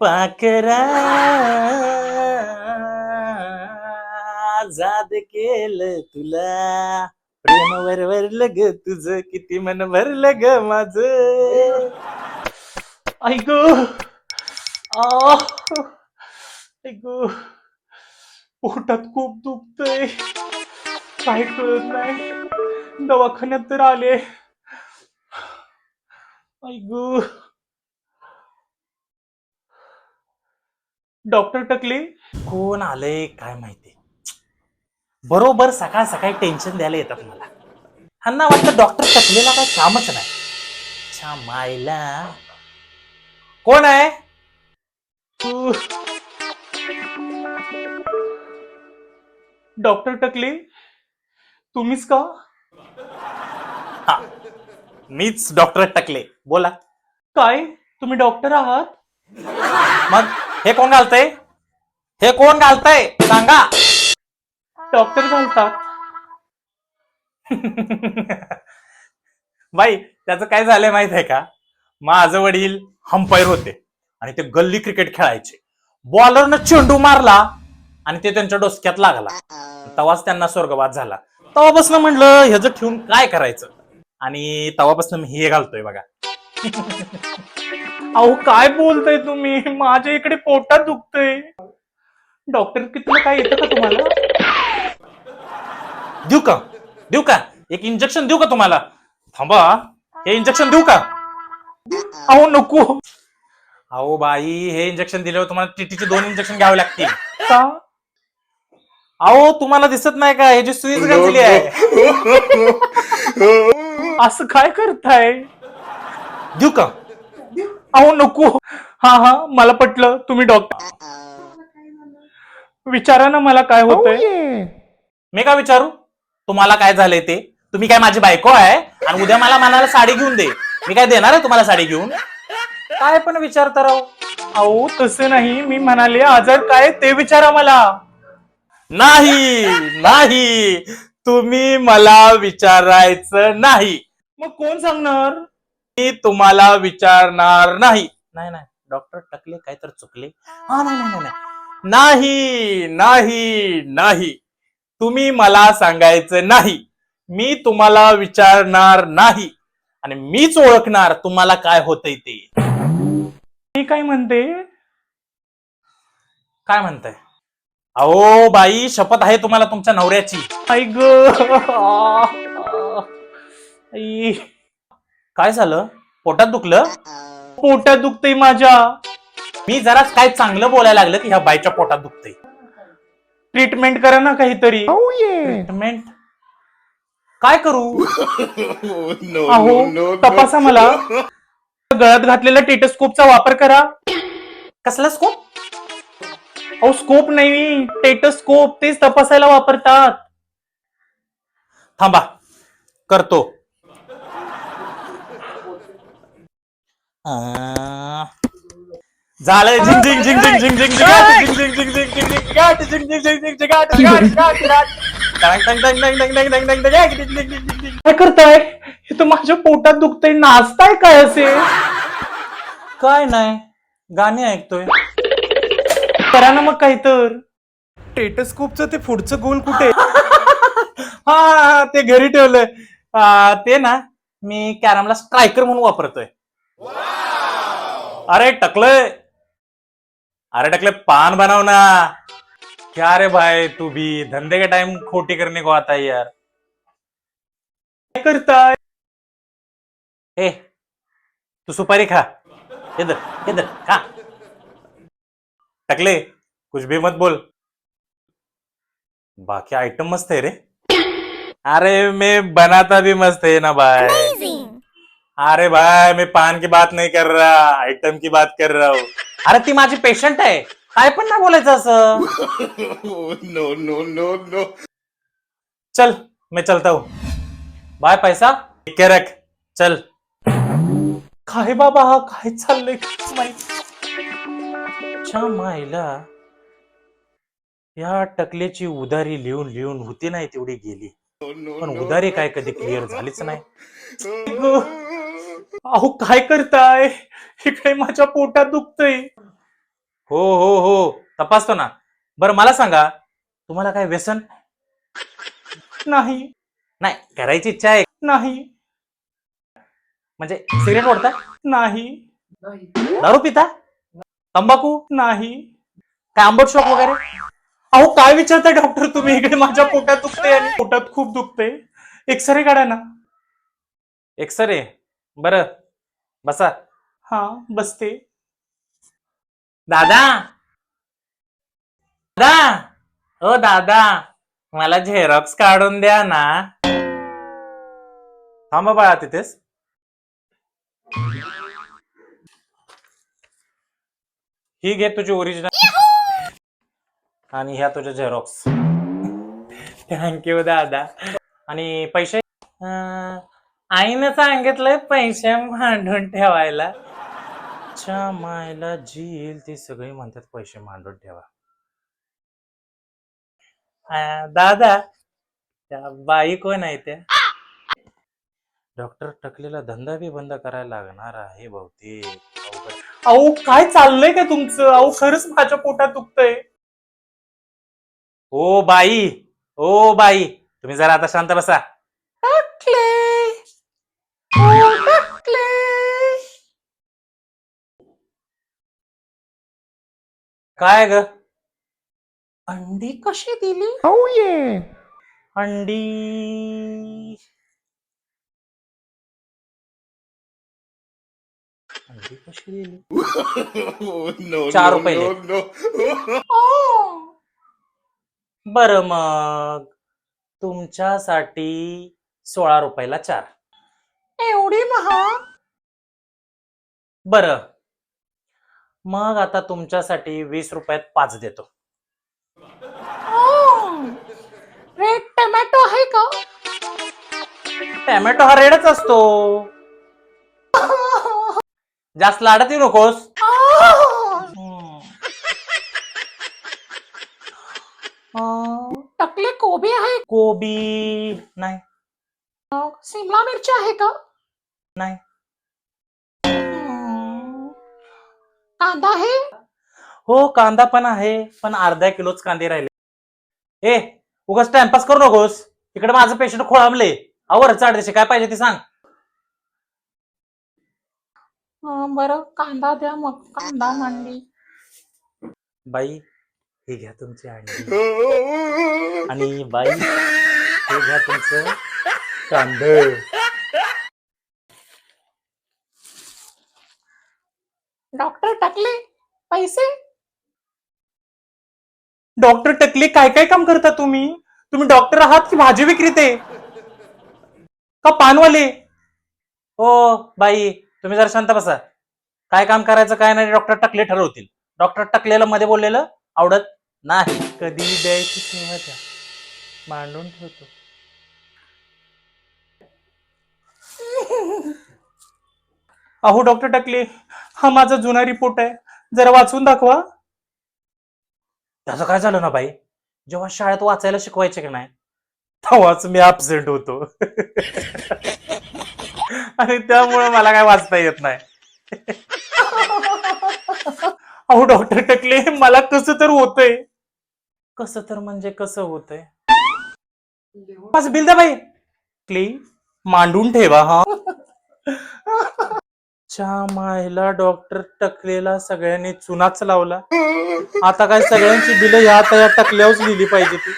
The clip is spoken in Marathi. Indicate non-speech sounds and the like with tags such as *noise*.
पाकरा जाद केलं तुला. प्रेम वरवरलं ग तुझ किती मन भरलं ग माझ. ऐक. ऐक. पोटात खूप दुखतय. काय कळत नाही. दवाखान्यात तर आले. ऐक. डॉक्टर टकले? कोण आलंय काय माहिती? बरोबर सकाळ सकाळी टेन्शन द्यायला येतात मला. ह्यांना वाटतं डॉक्टर टकलेला काय कामच नाही. अच्छा मायला. कोण आहे? तू डॉक्टर टकले तुम्हीच का? हा मीच डॉक्टर टकले. बोला. काय? तुम्ही डॉक्टर आहात? मग? हे कोण घालतय? हे कोण घालतय? सांगा. डॉक्टर घालतात. *laughs* बाई त्याचं काय झालंय माहीत आहे का? माझं वडील अंपायर होते आणि ते गल्ली क्रिकेट खेळायचे. बॉलरनं चेंडू मारला आणि ते त्यांच्या डोसक्यात लागला. तेव्हाच त्यांना स्वर्गवास झाला. तेव्हापासून म्हणलं ह्याचं ठेवून काय करायचं? आणि तेव्हापासून मी हे घालतोय बघा. *laughs* अहो काय बोलताय तुम्ही? माझ्या इकडे पोटात दुखतय. डॉक्टर किती काय येतं का तुम्हाला? देऊ का? देऊ का? एक इंजेक्शन देऊ का तुम्हाला? थांबा हे इंजेक्शन देऊ का? अहो नको. अहो बाई हे इंजेक्शन दिल्यावर तुम्हाला टीटीचे दोन इंजेक्शन घ्यावे लागतील. का? अहो तुम्हाला दिसत नाही का? हे जी सुई *laughs* घातली आहे. असं काय करताय? देऊ का? अहो नको. हा हा मला पटलं. तुम्ही डॉक्टर विचारा ना मला काय होतंय. मी का विचारू? तुम्हाला काय झालंय ते? तुम्ही काय माझी बायको आहे? आणि उद्या मला मनाला साडी घेऊन दे. मी काय देणार आहे तुम्हाला साडी घेऊन? काय पण विचारता राव. अहो तसं नाही. मी म्हणाले आजार काय ते विचारा मला. नाही नाही. तुम्ही मला विचारायचं नाही. मग कोण सांगणार? मी तुम्हाला विचारणार नाही. नाही नाही. डॉक्टर टकले काय तर चुकले. हा नाही नाही नाही, नाही. नाही नाही तुम्ही मला सांगायचं नाही. मी तुम्हाला विचारणार नाही. आणि मीच ओळखणार तुम्हाला काय होतंय ते. मी काय म्हणते? काय म्हणताय? अहो बाई शपथ आहे तुम्हाला तुमच्या नवऱ्याची. ऐक काय झालं? पोटात दुखलं? पोटात दुखतंय माझ्या. मी जरा काय चांगलं बोलायला लागलं की ह्या बाईच्या पोटात दुखतंय. ट्रीटमेंट करा ना काहीतरी. ट्रीटमेंट काय करू? *laughs* अहो तपासा मला. गळ्यात घातलेला टेटस्कोपचा वापर करा. कसला स्कोप अहो स्कोप नाही. टेटस्कोप तेच तपासायला वापरतात. थांबा. करतो. झालंय झिंग झिंग झिंग झिंग झिंग झिंग झिंगाट, झिंग झिंग झिंग झिंग झिंग झिंग झिंगाट, झिंग झिंग झिंग झिंग टंग, टंग, टंग, टंग, टंग, टंग, टंग, टंग, टंग, टंग, टंग. काय करताय हे तर माझ्या पोटात दुखतंय नाचताय काय असे काय नाही गाणी ऐकतोय करा ना मग काही तर टेटस्कोपचं ते पुढचं गोल कुठे हा ते घरी ठेवलंय आ, ते ना मी कॅरमला स्ट्रायकर म्हणून वापरतोय अरे टकले. अरे टकले पान बनाव ना. क्या रे भाई तू भी धंधे के टाइम खोटी करने को आता है यार. करता है? ए तू सुपारी खा. इधर इधर खा. टकले कुछ भी मत बोल. बाकी आइटम मस्त है रे. अरे मैं बनाता भी मस्त है ना भाई. अरे भाई मैं पान की बात नहीं कर रहा आइटम की बात कर रहा हूँ। अरे ती माझी पेशंट आहे. काय पण ना बोलायचं असं. No, no, no, no. चल मैं चलता. हूँ बाय पैसा. ठीक रख. चल. काय बाबा हा काय चाललंय? काहीच माहीत? अच्छा मायला या टकल्याची उधारी लिहून लिहून होती नाही तेवढी गेली. पण. उधारी काय कधी क्लिअर झालीच नाही. अहो काय करताय? इकडे माझ्या पोटात दुखतय? हो हो हो. तपासतो ना. बरं मला सांगा तुम्हाला काय व्यसन? नाही. नाही करायची इच्छा आहे. नाही. म्हणजे सिगरेट ओढता नाही. दारू पिता? तंबाखू? नाही. काय आंबट शॉप वगैरे? अहो काय विचारताय डॉक्टर तुम्ही? इकडे माझ्या पोटात दुखते आणि पोटात खूप दुखते एक्सरे काढा ना. एक्सरे बर बसा. हा बसते. दादा? दादा? ओ दादा मला झेरॉक्स काढून द्या ना. थांबा बाळा तिथेच. ही घे तुझी ओरिजिनल आणि ह्या तुझ्या झेरॉक्स. थँक्यू दादा. आणि पैसे? अं, आईनं सांगितलंय पैसे मांडून ठेवायला. अच्छा मायला जी येईल ती सगळी म्हणतात पैसे मांडून ठेवा. दादा त्या बाई कोण आहे त्या? डॉक्टर टकलेला धंदा बी बंद करायला लागणार आहे बहुतेक. अवघड. अहो काय चाललंय का तुमचं? अहो खरंच माझ्या पोटात दुखतंय. ओ बाई ओ बाई तुम्ही जरा आता शांत बसा. काय ग? अंडी कशी दिली? Oh yeah. अंडी. अंडी कशी दिली? Oh, चार रुपये no. बर मग तुमच्यासाठी सोळा रुपयाला चार. एवढी महाग? बर. मग आता तुमच्यासाठी वीस रुपयात पाच देतो. रेड टोमॅटो आहे का? टॅमॅटो हा रेडच असतो. जास्त लाडत येऊ नकोस. हम्म. अं, टकले कोबी आहे? कोबी नाही. सिमला मिरची आहे का? नाही. कांदा आहे? हो कांदा पण आहे पण अर्धा किलोच कांदे राहिले. ए उगाच टाइमपास करू नकोस. इकडे माझं पेशंट खोळांबले. आवर चाड देशे काय पाहिजे ते सांग. हं, बरं कांदा द्या मग. कांदा मंडी. बाई हे घ्या तुमची अंडी. आणि बाई हे घ्या तुमचं कांद. डॉक्टर टकले पैसे? डॉक्टर टकले काय काय काम करता तुम्ही? तुम्ही डॉक्टर आहात की भाजी विक्रेते? का पानवाले? हो बाई तुम्ही जरा शांत बसा. काय काम करायचं काय नाही डॉक्टर टकले ठरवतील. डॉक्टर टकलेलं मध्ये बोललेलं आवडत नाही. कधी द्यायची सिंहाच्या मांडून ठेवतो. अहो डॉक्टर टकले हा माझा जुना रिपोर्ट आहे. जरा वाचून दाखवा. त्याचं काय झालं ना बाई? जेव्हा शाळेत वाचायला शिकवायचे की नाही? तेव्हाच मी ऍबसेंट होतो. आणि त्यामुळे मला काय वाचता येत नाही. अहो डॉक्टर टकले मला कसं तर होतंय. कसं तर म्हणजे कसं होतंय? माझं बिल द्या बाई. क्ली मांडून ठेवा हा. च्या मायला डॉक्टर टकलेला सगळ्यांनी चुनाच लावला. आता काय सगळ्यांची बिलं ह्या आता या टकल्यावरच लिहिली पाहिजे ती.